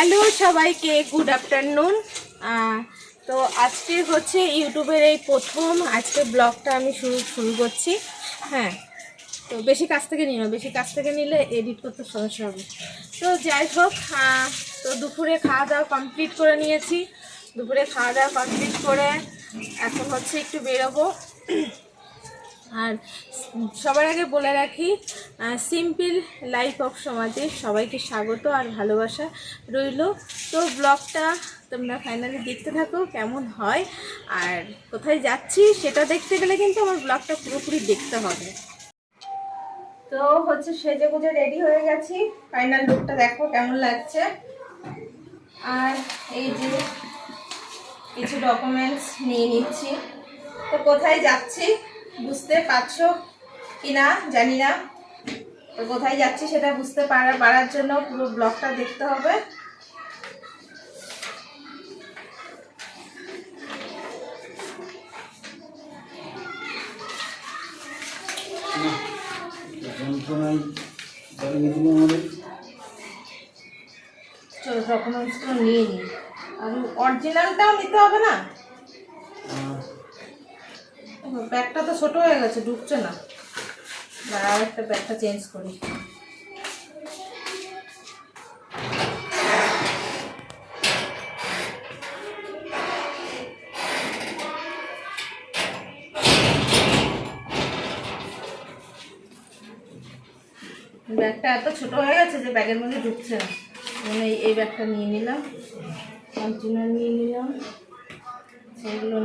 Hello সবাইকে, good afternoon. তো আজকে হচ্ছে ইউটিউবের এই প্রথম আজকে ব্লগটা আমি শুরু শুরু করছি। হ্যাঁ তো বেশি কাছ থেকে নিও বেশি কাছ থেকে নিলে এডিট করতে সমস্যা হবে। তো যাই হোক তো দুপুরে খাওয়া দাওয়া কমপ্লিট করে নিয়েছি। দুপুরে খাওয়া দাওয়া কমপ্লিট করে এখন হচ্ছে একটু বেরোবো। আর সবার আগে বলে রাখি সিম্পল লাইফ অফ সমাজে সবাইকে স্বাগত আর ভালোবাসা রইল। তো ব্লগটা তোমরা ফাইনালি দেখতে থাকো, কেমন হয় আর কোথায় যাচ্ছি সেটা দেখতে গেলে কিন্তু আমার ব্লগটা পুরোপুরি দেখতে হবে। তো হচ্ছে সেজে গুজে রেডি হয়ে গেছি। ফাইনাল লুকটা দেখো কেমন লাগছে। আর এই যে কিছু ডকুমেন্টস নিয়ে নিচ্ছি। তো কোথায় যাচ্ছি? বুঝতে পারছ কি না জানি না তো কোথায় যাচ্ছি সেটা বুঝতে পারা পারার জন্য পুরো ব্লগটা দেখতে হবে চলো ডকুমেন্টসগুলো নিয়ে নিই আর অরিজিনালটাও নিতে হবে না ব্যাগটা তো ছোট হয়ে গেছে, ঢুকছে না। আর একটা ব্যাগটা চেঞ্জ করি। ব্যাগটা এত ছোট হয়ে গেছে যে ব্যাগের মধ্যে ঢুকছে না। মানে এই ব্যাগটা নিয়ে নিলাম কন্টেনার নিয়ে নিলাম। সেগুলো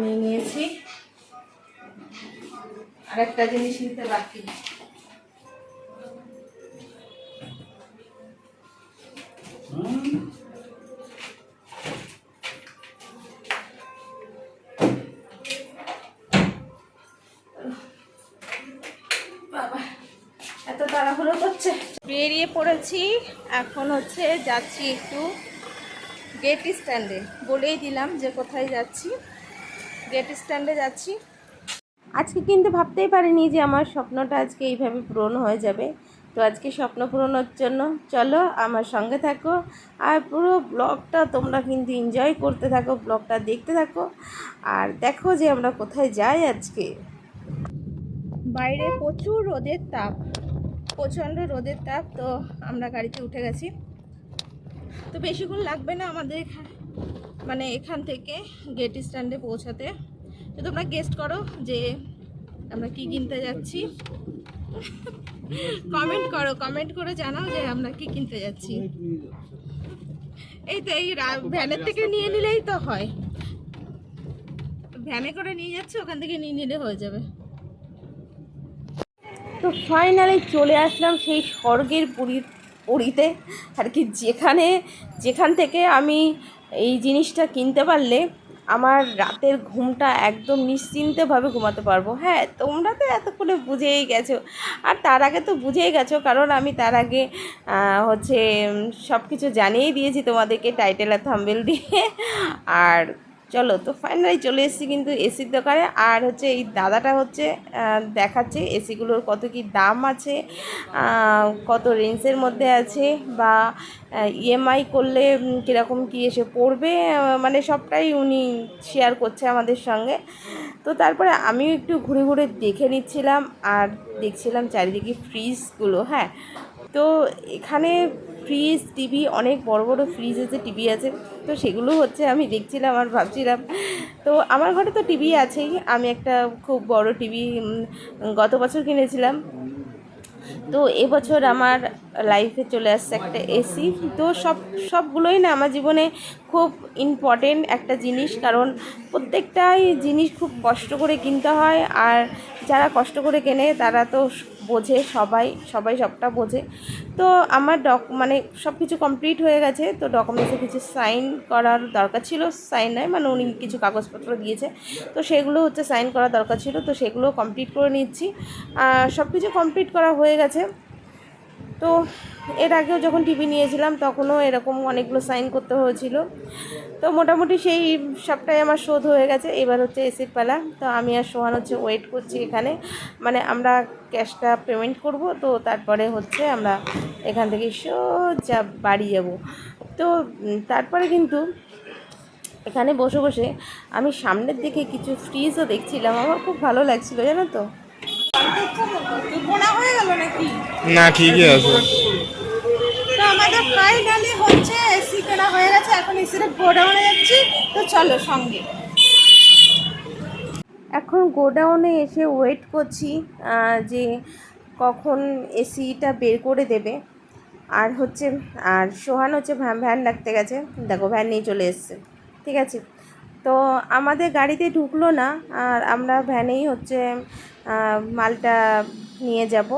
আরেকটা জিনিস নিতে বাকি এত তাড়াহুড়ো বেরিয়ে পড়েছি, এখন হচ্ছে যাচ্ছি একটু গেট স্ট্যান্ডে। বলেই দিলাম যে কোথায় যাচ্ছি। গেট স্ট্যান্ডে যাচ্ছি। আজকে কিন্তু ভাবতেই পারিনি যে আমার স্বপ্নটা আজকে এইভাবে পূরণ হয়ে যাবে। তো আজকে স্বপ্ন পূরণের জন্য চলো আমার সঙ্গে থাকো। আর পুরো ব্লগটা তোমরা কিন্তু এনজয় করতে থাকো, ব্লগটা দেখতে থাকো। আর দেখো যে আমরা কোথায় যাই আজকে। বাইরে প্রচুর রোদের তাপ, প্রচণ্ড রোদের তাপ, তো আমরা গাড়িতে উঠে গেছি। তো বেশিক্ষণ লাগবে না আমাদের মানে এখান থেকে গেট স্ট্যান্ডে পৌঁছাতে। তো তোমরা গেস্ট করো যে আমরা কি কিনতে যাচ্ছি। কমেন্ট করো কমেন্ট করে জানাও যে আমরা কি কিনতে যাচ্ছি। এই তো এই ভ্যানের থেকে নিয়ে নিলেই তো হয়। ভ্যানে করে নিয়ে যাচ্ছি, ওখান থেকে নিয়ে নিলে হয়ে যাবে। তো ফাইনালি চলে আসলাম সেই স্বর্গের পুরী পুরীতে। আর কি যেখানে যেখান থেকে আমি এই জিনিসটা কিনতে পারলে আমার রাতের ঘুমটা একদম নিশ্চিন্তভাবে ঘুমাতে পারব। হ্যাঁ তোমরা তো এতক্ষণে বুঝেই গেছো। আর তার আগে তো বুঝেই গেছো, কারণ আমি তার আগে হচ্ছে সব কিছু জানিয়েই দিয়েছি তোমাদেরকে টাইটেল আর থাম্বেল দিয়ে। আর চলো তো ফাইনালি চলে এসেছি কিন্তু এসির দোকানে। আর হচ্ছে এই দাদাটা হচ্ছে দেখাচ্ছে এসিগুলোর কত কি দাম আছে কত রেঞ্জের মধ্যে আছে বা ইএমআই করলে উম, কীরকম কী এসে পড়বে মানে সবটাই উনি শেয়ার করছে আমাদের সঙ্গে। তো তারপরে আমিও একটু ঘুরে ঘুরে দেখে নিচ্ছিলাম আর দেখছিলাম চারিদিকে ফ্রিজগুলো হ্যাঁ। তো এখানে ফ্রিজ টিভি অনেক বড় বড় ফ্রিজ আছে টিভি আছে, তো সেগুলো হচ্ছে আমি দেখছিলাম আর ভাবছিলাম। তো আমার ঘরে তো টিভি আছেই, আমি একটা খুব বড় টিভি গত বছর কিনেছিলাম। তো এবছর আমার লাইফে চলে আসছে একটা এসি তো সব, সবগুলোই না আমার জীবনে খুব ইম্পর্টেন্ট একটা জিনিস, কারণ প্রত্যেকটাই জিনিস খুব কষ্ট করে কিনতে হয়, আর যারা কষ্ট করে কেনে, তারা তো বোঝে, সবাই সবাই সবটা বোঝে। তো আমার ডক মানে সব কিছু কমপ্লিট হয়ে গেছে, তো ডকুমেন্টসে কিছু সাইন করার দরকার ছিল। সাইন নয় মানে উনি কিছু কাগজপত্র দিয়েছে। তো সেগুলো হচ্ছে সাইন করার দরকার ছিল, তো সেগুলো কমপ্লিট করে নিচ্ছি। সব কিছু কমপ্লিট করা হয়ে গেছে। তো এর আগেও যখন টিভি নিয়েছিলাম, তখনও এরকম অনেকগুলো সাইন করতে হয়েছিল। তো মোটামুটি সেই সবটাই আমার শোধ হয়ে গেছে। এবার হচ্ছে এসির পালা। তো আমি আর সোহান হচ্ছে ওয়েট করছি এখানে। মানে আমরা ক্যাশটা পেমেন্ট করব। তো তারপরে হচ্ছে আমরা এখান থেকে সোজা বাড়ি যাব। তো তারপরে কিন্তু এখানে বসে বসে আমি সামনের দিকে কিছু ফ্রিজও দেখছিলাম। আমার খুব ভালো লাগছিল, জানো তো? না ঠিকই আছে। তো আমাদের ফাইনালি হচ্ছে এসি কেনা হয়ে গেছে এখন এসিটা গোডাউনে যাচ্ছি তো চলো সঙ্গে। এখন গোডাউনে এসে ওয়েট করছি যে কখন এসিটা বের করে দেবে। আর হচ্ছে আর সোহান হচ্ছে ভ্যান ভ্যান ডাকতে গেছে। দেখো ভ্যান নিয়ে চলে এসছে। ঠিক আছে? তো আমাদের গাড়িতে ঢুকলো না, আর আমরা ভ্যানেই হচ্ছে মালটা নিয়ে যাব।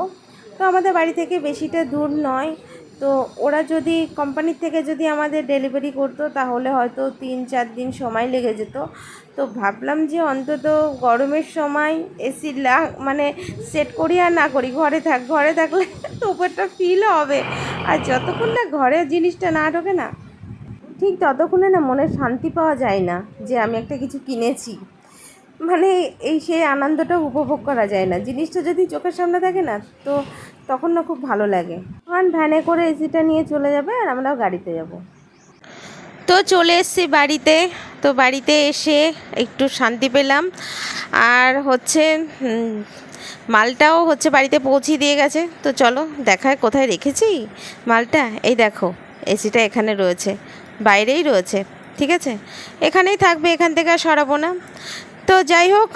তো আমাদের বাড়ি থেকে বেশিটা দূর নয়। তো ওরা যদি, কোম্পানির থেকে যদি আমাদের ডেলিভারি করতো, তাহলে হয়তো তিন চার দিন সময় লেগে যেত। তো ভাবলাম যে অন্তত গরমের সময় এসি লা মানে সেট করি আর না করি, ঘরে থাক, ঘরে থাকলে তো উপরটা ফিল হবে। আর যতক্ষণ না ঘরে জিনিসটা না ঢোকে না ঠিক ততক্ষণে না মনে শান্তি পাওয়া যায় না যে আমি একটা কিছু কিনেছি। মানে এই সেই আনন্দটা উপভোগ করা যায় না। জিনিসটা যদি চোখের সামনে থাকে না, তো তখন না খুব ভালো লাগে। তখন ভ্যানে করে এসিটা নিয়ে চলে যাবে আর আমরাও গাড়িতে যাব। তো চলে এসেছি বাড়িতে। তো বাড়িতে এসে একটু শান্তি পেলাম। আর হচ্ছে মালটাও হচ্ছে বাড়িতে পৌঁছে দিয়ে গেছে। তো চলো দেখায় কোথায় রেখেছি মালটা। এই দেখো, এসিটা এখানে রয়েছে। বাইরেই রয়েছে, ঠিক আছে? এখানেই থাকবে, এখান থেকে আর সরাবো না। তো যাই হোক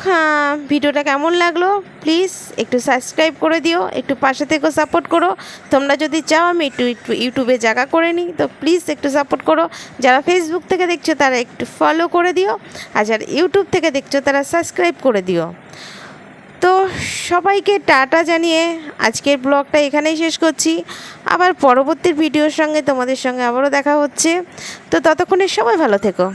ভিডিওটা কেমন লাগল প্লিজ একটু সাবস্ক্রাইব করে দিও, একটু পাশে থেকেও সাপোর্ট করো। তোমরা যদি চাও আমি একটু একটু ইউটিউবে জায়গা করে নিই, তো প্লিজ একটু সাপোর্ট করো। যারা ফেসবুক থেকে দেখছ তারা একটু ফলো করে দিও, আর যারা ইউটিউব থেকে দেখছ তারা সাবস্ক্রাইব করে দিও। সবাইকে টাটা জানিয়ে আজকের ব্লগটা এখানেই শেষ করছি। আবার পরবর্তী ভিডিওর সঙ্গে তোমাদের সঙ্গে আবারও দেখা হচ্ছে। তো ততক্ষণে সবাই ভালো থেকো।